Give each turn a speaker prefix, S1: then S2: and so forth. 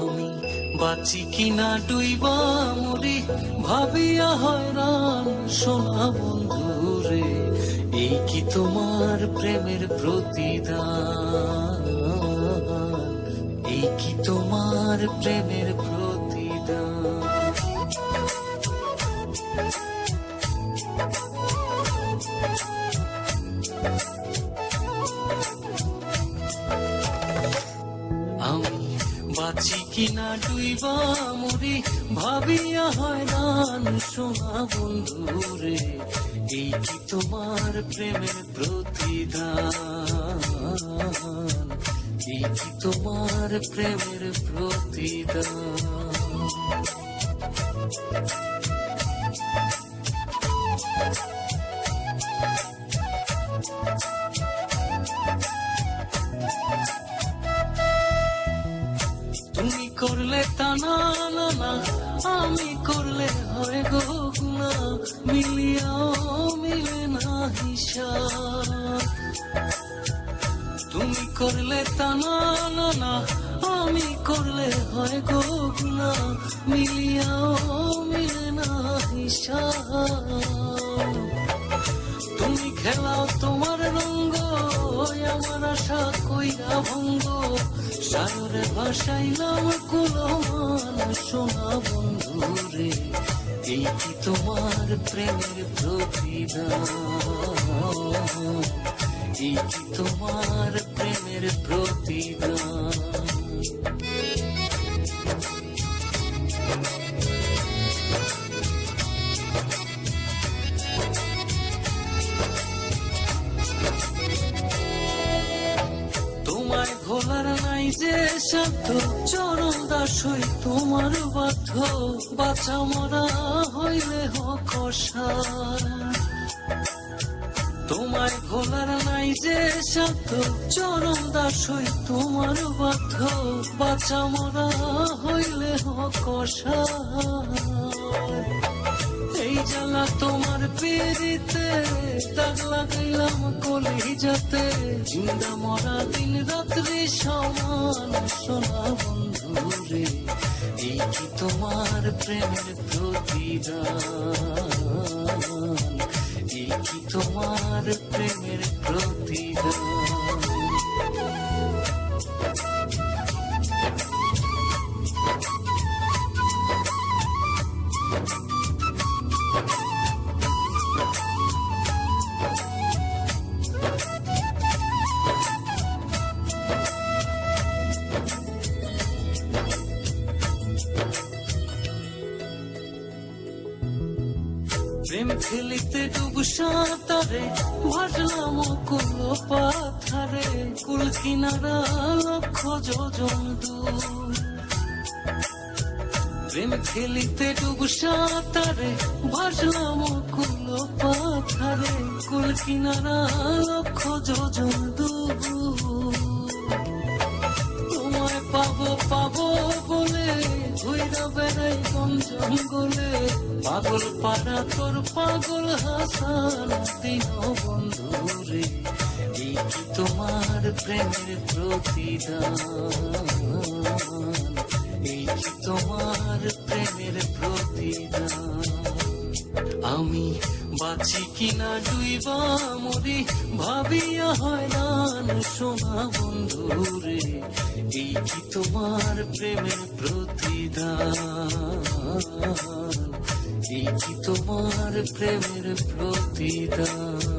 S1: আমি বাঁচি কিনা ডুইবা মরি ভাবিয়া হয়রান সোনা বন্ধুরে, এই কি তোমার প্রেমের প্রতিদান? এই কি তোমার প্রেমের প্রতিদান? বাঁচি কিনা ডুইবা মরি ভাবিয়া হয়রান সোনা বন্ধু রে এই কি তোমার প্রেমের প্রতিদান? এই কি তোমার প্রেমের প্রতিদান? তুমি না না না আমি করলে হয় গো গুণা, মিলিয়াও মিলে না হিসাব। তুমি করলে তা না না না, আমি করলে হয় গো গুণা, মিলিয়াও মিলে না হিসাব। সাগরে ভাসাইলাম কুলমান সোনা বন্ধুরে, এই কি তোমার প্রেমের প্রতিদান? এই কি তোমার প্রেমের প্রতিদান? ভোলার শান্ত চরম সাধ্য চরণ দাস হই তোমার বাধ্য বাঁচা মরা হইলে হকসা তোমায় ভোলার নাই যে শান্ত চরম দাস হই তোমার বাধ্য বাঁচা মরা হইলে এই জ্বালা তোমার পেরিতে, দাগ লাগাইলাম কলি যাতে। জিন্দা মরা দিন রাত্রি সমান সোনা বন্ধু রে এই কি তোমার প্রেমের প্রতিদান? এই কি তোমার প্রেম খেলিতে ডুব সাঁতারে, ভাসলাম কুল পাথারে, কুল কিনারা লক্ষ যোজন দূর। প্রেম খেলিতে ডুব সাঁতারে, ভাসলাম কুল পাথারে, কুল কিনারা লক্ষ যোজন দূর। তোমায় পাবো কোন পাগল পাড়া তোর পাগল হাসান দিন বন্ধু রে কি তোমার প্রেমের প্রতিদান? এই তোমার প্রেমের প্রতিদান? আমি বাঁচি কিনা ডুইবা মরি ভাবিয়া হয় না সোনা বন্ধু রে এই কি তোমার প্রেমের প্রতিদান? এই কি তোমার প্রেমের প্রতিদান?